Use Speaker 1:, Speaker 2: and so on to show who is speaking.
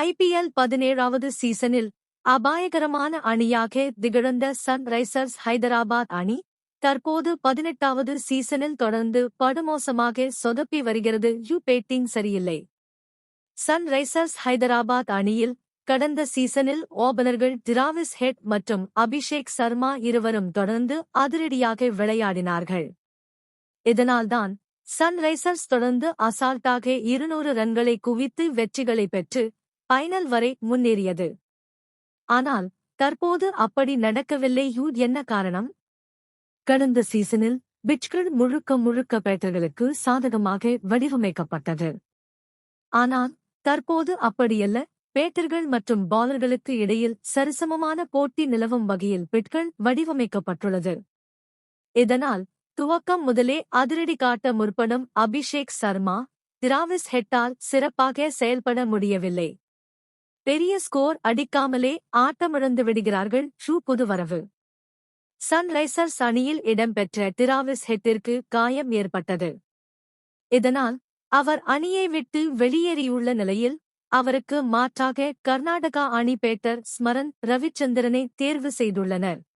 Speaker 1: IPL பதினேழாவது சீசனில் அபாயகரமான அணியாக திகழ்ந்த சன்ரைசர்ஸ் ஹைதராபாத் அணி தற்போது பதினெட்டாவது சீசனில் தொடர்ந்து படுமோசமாக சொதப்பி வருகிறது. யூ பேட்டிங் சரியில்லை. சன்ரைசர்ஸ் ஹைதராபாத் அணியில் கடந்த சீசனில் ஓபனர்கள் டிராவிஸ் ஹெட் மற்றும் அபிஷேக் சர்மா இருவரும் தொடர்ந்து அதிரடியாக விளையாடினார்கள். இதனால்தான் சன்ரைசர்ஸ் தொடர்ந்து அசால்ட்டாக இருநூறு ரன்களை குவித்து வெற்றிகளை பெற்று ஃபைனல் வரை முன்னேறியது. ஆனால் தற்போது அப்படி நடக்கவில்லை. யூ என்ன காரணம்? கடந்த சீசனில் பிட்ச்கள் முழுக்க முழுக்க பேட்டர்களுக்கு சாதகமாக வடிவமைக்கப்பட்டது. ஆனால் தற்போது அப்படியல்ல. பேட்டர்கள் மற்றும் பாலர்களுக்கு இடையில் சரிசமமான போட்டி நிலவும் வகையில் பிட்கள் வடிவமைக்கப்பட்டுள்ளது. இதனால் துவக்கம் முதலே அதிரடி காட்ட முற்படும் அபிஷேக் சர்மா திராவிஸ் ஹெட்டால் சிறப்பாக செயல்பட முடியவில்லை. பெரிய ஸ்கோர் அடிக்காமலே ஆட்டமிழந்து விடுகிறார்கள் ஷூ புதுவரவு சன்ரைசர்ஸ் அணியில் இடம்பெற்ற டிராவிஸ் ஹெட்டிற்கு காயம் ஏற்பட்டது. இதனால் அவர் அணியை விட்டு வெளியேறியுள்ள நிலையில் அவருக்கு மாற்றாக கர்நாடகா அணி பேட்டர் ஸ்மரன் ரவிச்சந்திரனை தேர்வு செய்துள்ளனர்.